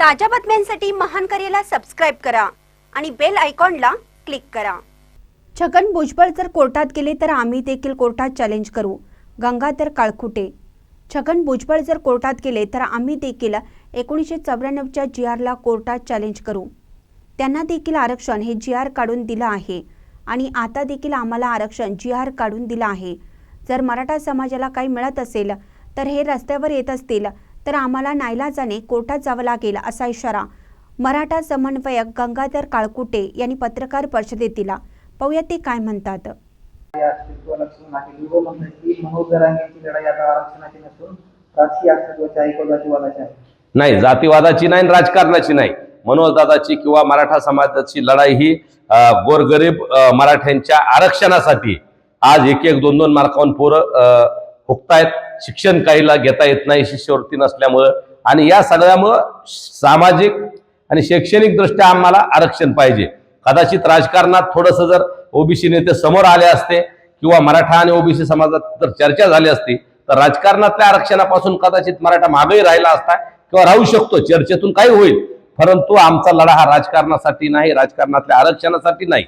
ताज्या बातम्यांसाठी महान करेला सबस्क्राईब करा आणि बेल आयकॉनला क्लिक करा. छगन भुजबळ जर कोर्टात गेले तर आम्ही देखील कोर्टात चॅलेंज करू. गंगाधर काळखुटे. छगन भुजबळ जर कोर्टात गेले तर आम्ही देखील एकोणीसशे चौऱ्याण्णवच्या जी आरला कोर्टात चॅलेंज करू. त्यांना देखील आरक्षण हे जी आर काढून दिलं आहे आणि आता देखील आम्हाला आरक्षण जी आर काढून दिलं आहे. जर मराठा समाजाला काही मिळत असेल तर हे रस्त्यावर येत असतील तर आम्हाला नाईलाजाने कोर्टात जावं लागेल असा इशारा. मराठा समन्वयक गंगाधर काळकुटे यांनी पत्रकार परिषदेत दिला. पाहूया ते काय म्हणतात. नाही जातीवादाची नाही आणि राजकारणाची नाही. मनोजदादाची किंवा मराठा समाजाची लढाई ही गोरगरीब मराठ्यांच्या आरक्षणासाठी. आज एक एक दोन दोन मार्कावरून पोरं भोगतायत शिक्षण काहीला घेता येत नाही शिष्यवृत्ती नसल्यामुळं. आणि या सगळ्यामुळं सामाजिक आणि शैक्षणिक दृष्ट्या आम्हाला आरक्षण पाहिजे. कदाचित राजकारणात थोडंसं जर ओबीसी नेते समोर आले असते किंवा मराठा आणि ओबीसी समाजात जर चर्चा झाली असती तर राजकारणातल्या आरक्षणापासून कदाचित मराठा मागेही राहिला असता किंवा राहू शकतो चर्चेतून काही होईल. परंतु आमचा लढा हा राजकारणासाठी नाही राजकारणातल्या आरक्षणासाठी नाही.